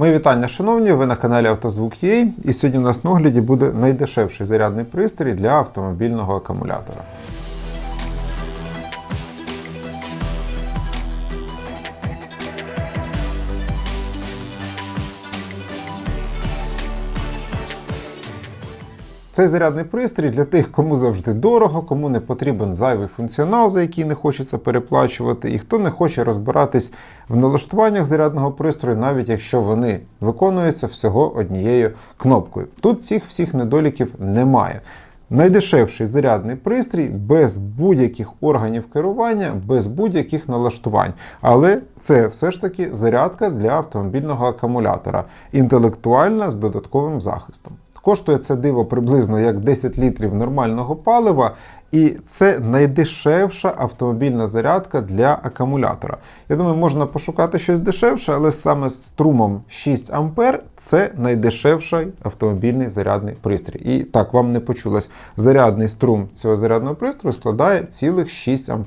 Мої вітання, шановні, ви на каналі Автозвук.ua і сьогодні у нас на огляді буде найдешевший зарядний пристрій для автомобільного акумулятора. Цей зарядний пристрій для тих, кому завжди дорого, кому не потрібен зайвий функціонал, за який не хочеться переплачувати, і хто не хоче розбиратись в налаштуваннях зарядного пристрою, навіть якщо вони виконуються всього однією кнопкою. Тут цих всіх недоліків немає. Найдешевший зарядний пристрій без будь-яких органів керування, без будь-яких налаштувань. Але це все ж таки зарядка для автомобільного акумулятора, інтелектуальна з додатковим захистом. Коштує це диво приблизно як 10 літрів нормального палива, і це найдешевша автомобільна зарядка для акумулятора. Я думаю, можна пошукати щось дешевше, але саме з струмом 6 А це найдешевший автомобільний зарядний пристрій. І так, вам не почулось, зарядний струм цього зарядного пристрою складає цілих 6 А.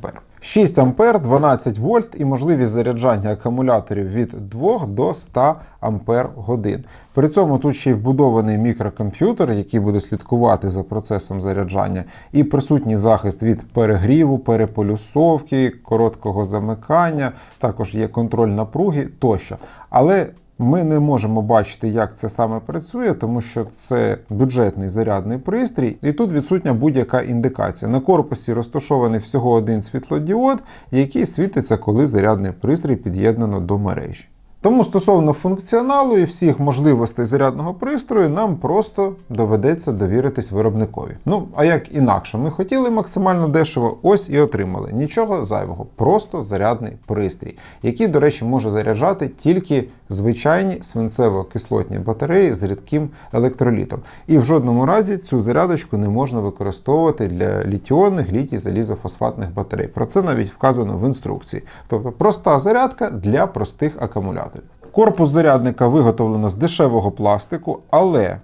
6 А, 12 вольт і можливість заряджання акумуляторів від 2 до 100 Ампер годин. При цьому тут ще й вбудований мікрокомп'ютер, який буде слідкувати за процесом заряджання, і присутній захист від перегріву, переполюсовки, короткого замикання, також є контроль напруги тощо. Але ми не можемо бачити, як це саме працює, тому що це бюджетний зарядний пристрій, і тут відсутня будь-яка індикація. На корпусі розташований всього один світлодіод, який світиться, коли зарядний пристрій під'єднано до мережі. Тому стосовно функціоналу і всіх можливостей зарядного пристрою, нам просто доведеться довіритись виробникові. Ну, а як інакше, ми хотіли максимально дешево, ось і отримали. Нічого зайвого, просто зарядний пристрій, який, до речі, може заряджати тільки звичайні свинцево-кислотні батареї з рідким електролітом. І в жодному разі цю зарядочку не можна використовувати для літіонних літій залізофосфатних батарей. Про це навіть вказано в інструкції. Тобто проста зарядка для простих акумуляторів. Корпус зарядника виготовлено з дешевого пластику, але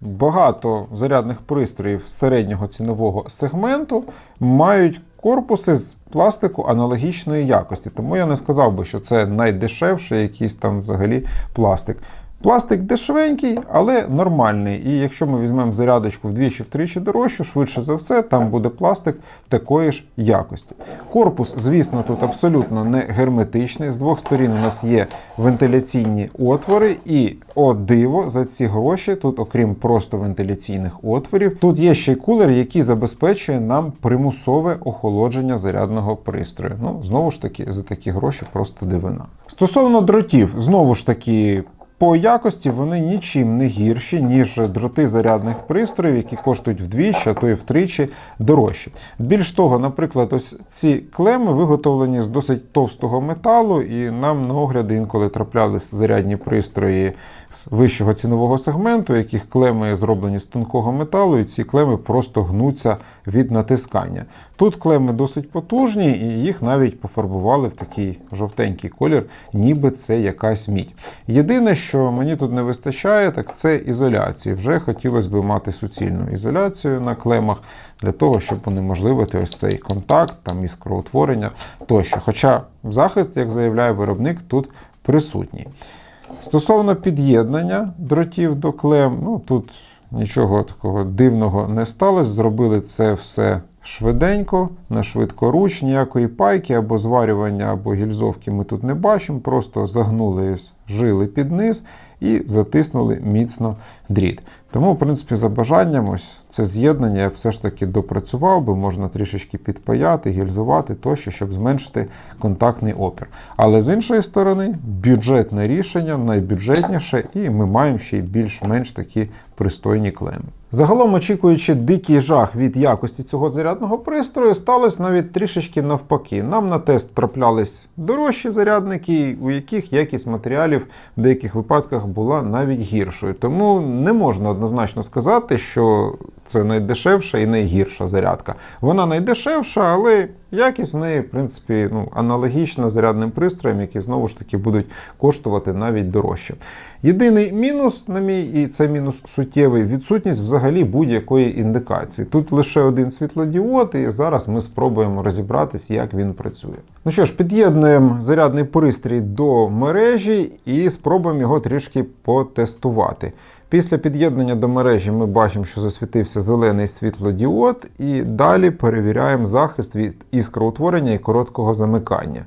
багато зарядних пристроїв середнього цінового сегменту мають корпуси з пластику аналогічної якості. Тому я не сказав би, що це найдешевший якийсь там взагалі пластик. Пластик дешевенький, але нормальний. І якщо ми візьмемо зарядочку вдвічі-втричі дорожчу, швидше за все, там буде пластик такої ж якості. Корпус, звісно, тут абсолютно не герметичний. З двох сторін у нас є вентиляційні отвори, і о диво, за ці гроші, тут, окрім просто вентиляційних отворів, тут є ще й кулер, який забезпечує нам примусове охолодження зарядного пристрою. Ну, знову ж таки, за такі гроші просто дивина. Стосовно дротів, знову ж таки. По якості вони нічим не гірші, ніж дроти зарядних пристроїв, які коштують вдвічі, а то й втричі дорожче. Більш того, наприклад, ось ці клеми виготовлені з досить товстого металу, і нам на огляди інколи траплялись зарядні пристрої з вищого цінового сегменту, яких клеми зроблені з тонкого металу, і ці клеми просто гнуться від натискання. Тут клеми досить потужні, і їх навіть пофарбували в такий жовтенький колір, ніби це якась мідь. Єдине, що мені тут не вистачає, так це ізоляції. Вже хотілося б мати суцільну ізоляцію на клемах для того, щоб унеможливити ось цей контакт, там іскроутворення тощо. Хоча захист, як заявляє виробник, тут присутній. Стосовно під'єднання дротів до клем, ну тут нічого такого дивного не сталося. Зробили це все швиденько, на швидкоруч, ніякої пайки або зварювання, або гільзовки ми тут не бачимо. Просто загнули жили під низ і затиснули міцно дріт. Тому, в принципі, за бажанням, ось це з'єднання я все ж таки допрацював би, можна трішечки підпаяти, гільзувати тощо, щоб зменшити контактний опір. Але з іншої сторони, бюджетне рішення, найбюджетніше, і ми маємо ще й більш-менш такі пристойні клеми. Загалом, очікуючи дикий жах від якості цього зарядного пристрою, сталося навіть трішечки навпаки. Нам на тест траплялись дорожчі зарядники, у яких якість матеріалів в деяких випадках була навіть гіршою. Тому не можна однозначно сказати, що це найдешевша і найгірша зарядка. Вона найдешевша, але Якість в неї, в принципі, ну, аналогічна зарядним пристроям, які знову ж таки будуть коштувати навіть дорожче. Єдиний мінус, на мій, і це мінус суттєвий, відсутність взагалі будь-якої індикації. Тут лише один світлодіод, і зараз ми спробуємо розібратись, як він працює. Ну що ж, під'єднуємо зарядний пристрій до мережі і спробуємо його трішки потестувати. Після під'єднання до мережі ми бачимо, що засвітився зелений світлодіод, і далі перевіряємо захист від іскроутворення і короткого замикання.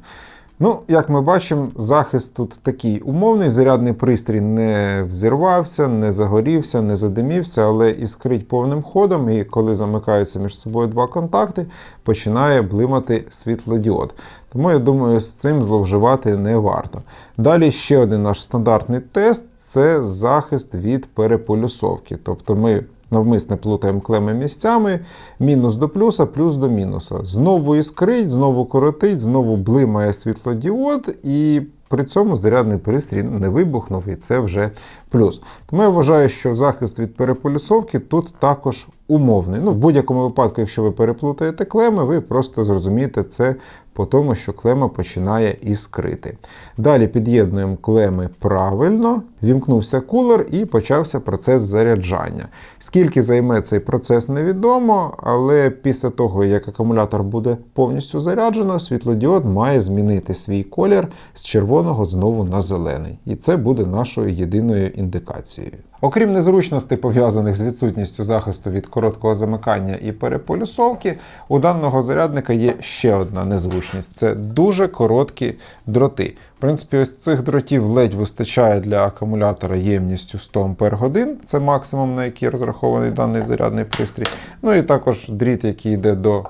Ну, як ми бачимо, захист тут такий умовний. Зарядний пристрій не взірвався, не загорівся, не задимівся, але іскрить повним ходом, і коли замикаються між собою два контакти, починає блимати світлодіод. Тому я думаю, з цим зловживати не варто. Далі ще один наш стандартний тест це захист від переполюсовки. Тобто ми навмисне плутаємо клеми місцями, мінус до плюса, плюс до мінуса. Знову іскрить, знову коротить, знову блимає світлодіод, і при цьому зарядний пристрій не вибухнув, і це вже плюс. Тому я вважаю, що захист від переполюсовки тут також умовний. Ну, в будь-якому випадку, якщо ви переплутаєте клеми, ви просто зрозумієте це по тому, що клема починає іскрити. Далі під'єднуємо клеми правильно, вімкнувся кулер і почався процес заряджання. Скільки займе цей процес, невідомо, але після того, як акумулятор буде повністю заряджено, світлодіод має змінити свій колір з червоного знову на зелений. І це буде нашою єдиною індикацією. Окрім незручностей, пов'язаних з відсутністю захисту від короткого замикання і переполюсовки, у даного зарядника є ще одна незручність це дуже короткі дроти. В принципі, ось цих дротів ледь вистачає для акумулятора ємністю 100 Ах, це максимум, на який розрахований даний зарядний пристрій. Ну і також дріт, який йде до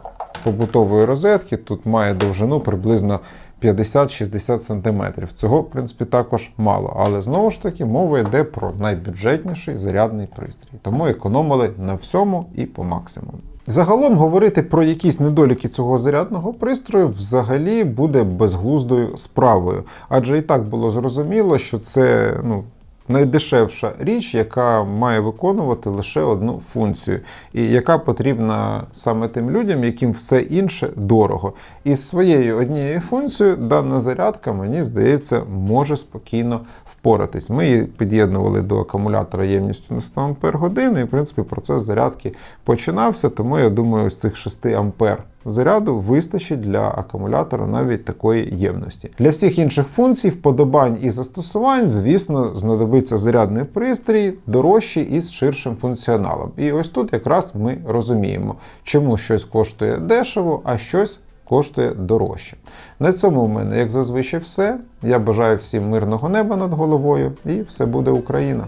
побутової розетки, тут має довжину приблизно 50-60 см. Цього, в принципі, також мало. Але знову ж таки, мова йде про найбюджетніший зарядний пристрій. Тому економили на всьому і по максимуму. Загалом говорити про якісь недоліки цього зарядного пристрою взагалі буде безглуздою справою. Адже і так було зрозуміло, що це ну, найдешевша річ, яка має виконувати лише одну функцію, і яка потрібна саме тим людям, яким все інше дорого. І з своєю однією функцією дана зарядка, мені здається, може спокійно впоратись. Ми її під'єднували до акумулятора ємністю на 100 Ах, і в принципі процес зарядки починався, тому я думаю, з цих 6 ампер заряду вистачить для акумулятора навіть такої ємності. Для всіх інших функцій, вподобань і застосувань, звісно, знадобиться зарядний пристрій дорожчий і з ширшим функціоналом. І ось тут якраз ми розуміємо, чому щось коштує дешево, а щось. Коштує дорожче. На цьому в мене, як зазвичай, все. Я бажаю всім мирного неба над головою, і все буде Україна!